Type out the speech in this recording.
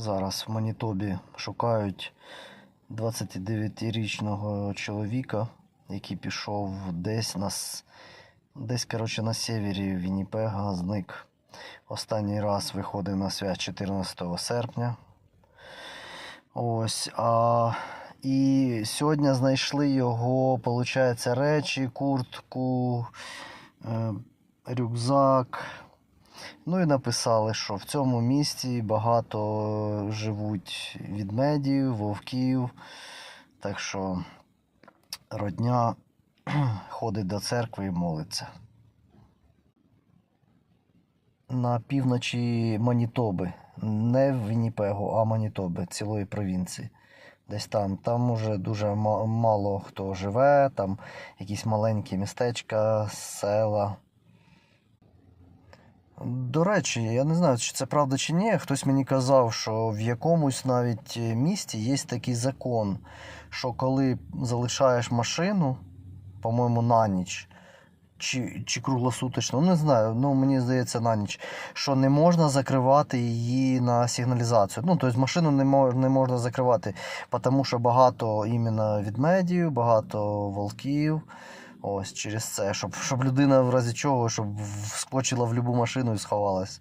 Зараз в Манітобі шукають 29-річного чоловіка, який пішов десь на, десь, коротше, на севері Вінніпега, зник. Останній раз виходив на свят 14 серпня. Ось. А, і сьогодні знайшли його, виходить, речі, куртку, е, рюкзак. Ну і написали, що в цьому місті багато живуть відмедів, вовків. Так що родня ходить до церкви і молиться. На півночі Манітоби. Не в Вінніпегу, а Манітоби, цілої провінції. Десь там. Там уже дуже мало хто живе, там якісь маленькі містечка, села. До речі, я не знаю, чи це правда чи ні. Хтось мені казав, що в якомусь навіть е, місті є такий закон, що коли залишаєш машину, по-моєму, на ніч, чи, чи круглосуточно, ну не знаю, ну мені здається на ніч, що не можна закривати її на сигналізацію. Ну, тобто машину не, мож, не можна закривати, тому що багато іменно відмедів, багато волків. Ось через це, щоб, щоб людина в разі чого, щоб вскочила в будь-яку машину і сховалась.